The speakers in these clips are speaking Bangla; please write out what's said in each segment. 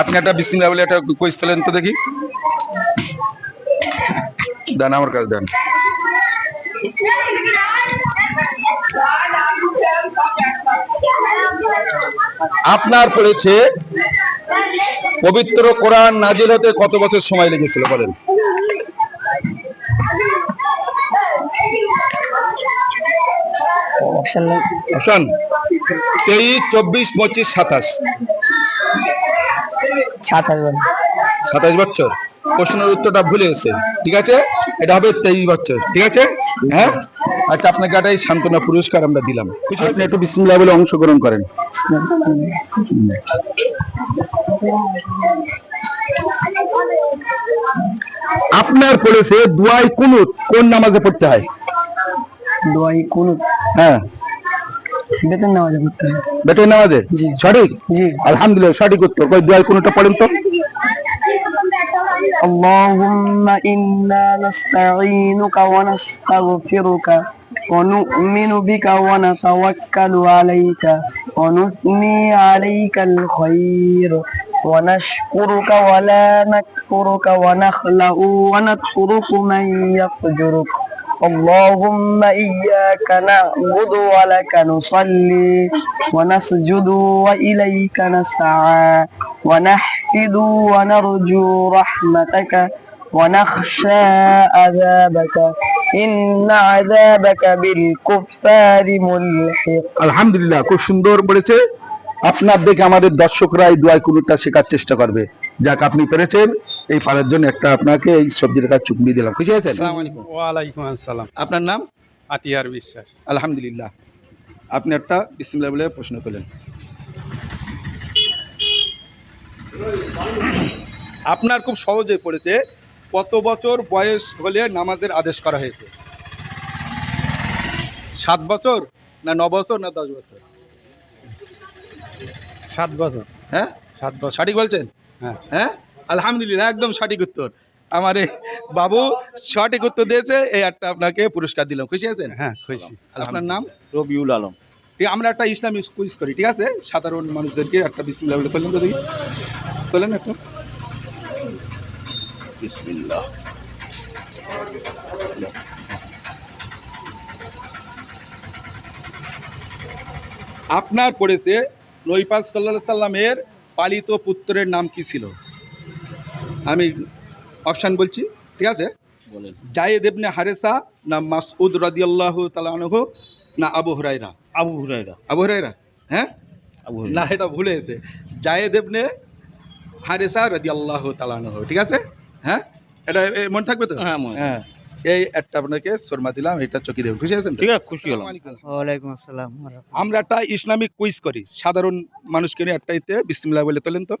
আপনি একটা বিসমিল্লাহ বলে একটা কুইজ চলেন তো দেখি। দেন আমার কাছে দেন। আপনার পড়েছে পবিত্র কোরআন নাজিল হতে কত বছর সময় লেগেছিল বলেন? অপশন তেইশ চব্বিশ পঁচিশ সাতাশ। সাতাশ বছর। প্রশ্নের উত্তরটা ভুলে গেছে। ঠিক আছে? এটা হবে তেইশ বছর। ঠিক আছে? হ্যাঁ? আচ্ছা আপনাকে একটা এই সান্ত্বনা পুরস্কার আমরা দিলাম। আপনি একটু বিসমিল্লাহ বলে অংশগ্রহণ করেন। আপনার পড়েছে দুয়াই কুনুত কোন নামাজে পড়তে হয়? দোয়াই কোন হ্যাঁ। বেতন নামাজে পড়তে হবে বেটের নামাজে জি। সঠিক জি আলহামদুলিল্লাহ সঠিক উত্তর কই দুয়াই কুনুতটা পড়েন তো اللهم إنا نستعينك ونستغفرك ونؤمن بك ونتوكل عليك ونثني عليك الخير ونشكرك ولا نكفرك ونخلع ونترك من يفجرك اللهم إياك نعبد ولك نصلي ونسجد وإليك نسعى ونحفد ونرجو رحمتك ونخشى عذابك إن عذابك بالكفار ملحق আলহামদুলিল্লাহ খুব সুন্দর বলেছে আপনার দেখে আমাদের দর্শকরা এই দোয়াই কুনুতটা শেখার চেষ্টা করবে যাক আপনি পেরেছেন এই পারার জন্য একটা আপনাকে এই সবজির কাজ চুকনি দিলাম। খুশি আছেন? আসসালামু আলাইকুম। ওয়ালাইকুম আসসালাম। আপনার নাম? আতিয়ার বিশ্বাস। আলহামদুলিল্লাহ। আপনি একটা বিসমিল্লাহ বলে প্রশ্ন তোলেন। আপনার খুব সহজে পড়েছে কত বছর বয়স হলে নামাজের আদেশ করা হয়েছে? সাত বছর না ন বছর না দশ বছর? সাত বছর। হ্যাঁ? সাত বছর। সঠিক বলছেন? হ্যাঁ। হ্যাঁ? আলহামদুলিল্লাহ একদম সঠিক উত্তর। আমার এই বাবু সঠিক উত্তর দিয়েছে এই একটা আপনাকে পুরস্কার দিলাম। খুশি আছেন? হ্যাঁ খুশি। আপনার নাম? রবিউল আলম। ঠিক আমরা একটা ইসলামী কুইজ করি ঠিক আছে? সাধারণ মানুষদেরকে একটা বিসমিল্লাহ বলে তোলেন তো দেখি তোলেন একটু। বিসমিল্লাহ। আপনার পড়েছে নৈপাক সাল্লা সাল্লামের পালিত পুত্রের নাম কি ছিল? আমি অপশান বলছি ঠিক আছে? জায়েদ ইবনে হারেসা না মাসউদ রাদিয়াল্লাহু তাআলা আনহু না আবু হুরায়রা? আবু হুরাইরা আবু হুরায়রা? হ্যাঁ? আবু না এটা ভুলে গেছে। জায়েদ ইবনে হারেসা রাদিয়াল্লাহু তাআলা আনহু ঠিক আছে? হ্যাঁ? এটা মনে থাকবে তো? হ্যাঁ মনে- হ্যাঁ। এই একটা আপনাকে শর্মা দিলাম এটা চকি দেবেন খুশি আছেন ঠিক আছে খুশি হলাম। ওয়ালাইকুম আসসালাম। আমরা একটা ইসলামিক কুইজ করি সাধারণ মানুষকে নিয়ে একটা ইতে বিসমিল্লাহ বলে তোলেন তো?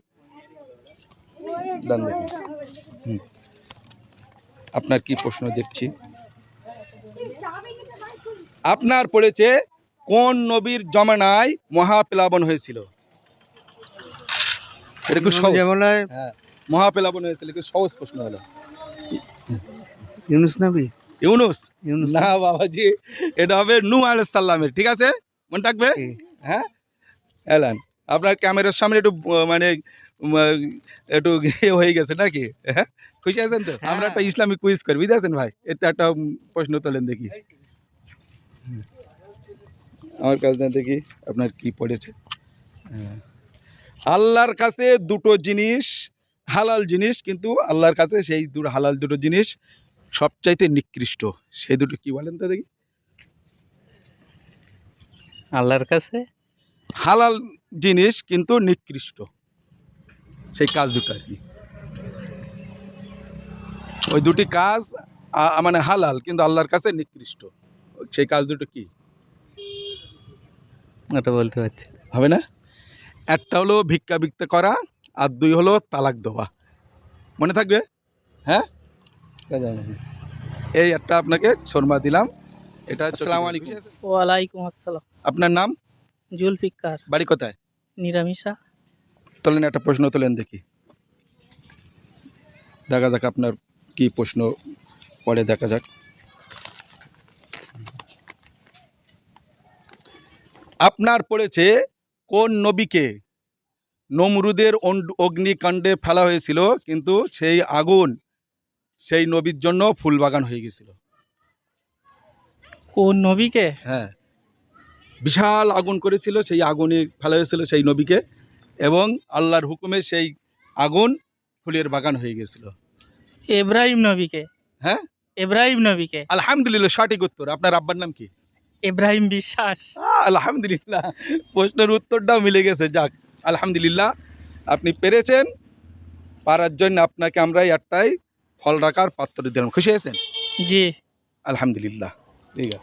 ডান হুম। আপনার কি প্রশ্ন দেখছি? আপনার পড়েছে কোন নবীর জমানায় মহাপ্লাবন হয়েছিল? এটা হ্যাঁ। মহাপ্লাবন হয়েছিল খুব সহজ প্রশ্ন হলো। ইউনুস নবী? ইউনুস? না বাবাজি এটা হবে নু আলাইসাল্লামের ঠিক আছে? মনে থাকবে? হ্যাঁ? এলান আপনার ক্যামেরার সামনে একটু মানে একটু ইয়ে হয়ে গেছে নাকি? হ্যাঁ? খুশি আছেন তো? আমরা একটা ইসলামিক কুইজ করি বুঝতে আছেন ভাই? এটা একটা প্রশ্ন তোলেন দেখি। আমার কাছে দেখি আপনার কি পড়েছে? হ্যাঁ। আল্লাহর কাছে দুটো জিনিস হালাল জিনিস কিন্তু আল্লাহর কাছে সেই দুটো হালাল দুটো জিনিস সবচাইতে নিকৃষ্ট। সেই দুটো কি বলেন তো দেখি। আল্লাহর কাছে? হালাল জিনিস কিন্তু নিকৃষ্ট। সেই কাজ দুটো আর কি। ওই দুটি কাজ মানে হালাল কিন্তু আল্লাহর কাছে নিকৃষ্ট। সেই কাজ দুটো কি? ওটা বলতে পারছি হবে না? একটা হলো ভিক্ষা বিক্তা করা আর দুই হলো তালাক দেওয়া। মনে থাকবে? হ্যাঁ? এই একটা আপনাকে শর্মা দিলাম। এটা আসসালামু আলাইকুম। ওয়ালাইকুম আসসালাম। আপনার নাম? জুলফিকার। বাড়ি কোথায়? নিরামিষা। তোলেন একটা প্রশ্ন তোলেন দেখি। দেখা যাক আপনার কি প্রশ্ন পরে দেখা যাক। আপনার পড়েছে কোন নবীকে নমরুদের অগ্নিকাণ্ডে ফেলা হয়েছিল কিন্তু সেই আগুন সেই নবীর জন্য ফুল বাগান হয়ে গেছিল। কোন নবীকে? হ্যাঁ। বিশাল আগুন করেছিল সেই আগুনে ফেলা হয়েছিল সেই নবীকে। এবং আল্লাহর হুকুমে সেই আগুন ফুলের বাগান হয়ে গেছিল। ইব্রাহিম নবীকে? হ্যাঁ? ইব্রাহিম নবীকে? আলহামদুলিল্লাহ সঠিক উত্তর। আপনার আব্বার নাম কি? ইব্রাহিম বিশ্বাস। আলহামদুলিল্লাহ। প্রশ্নের উত্তরটাও মিলে গেছে। যাক আলহামদুলিল্লাহ আপনি পেরেছেন। পারার জন্য আপনাকে আমরা একটাই ফল রাখার পাত্র দিলাম। খুশি হয়েছেন? জি। আলহামদুলিল্লাহ। ঠিক আছে।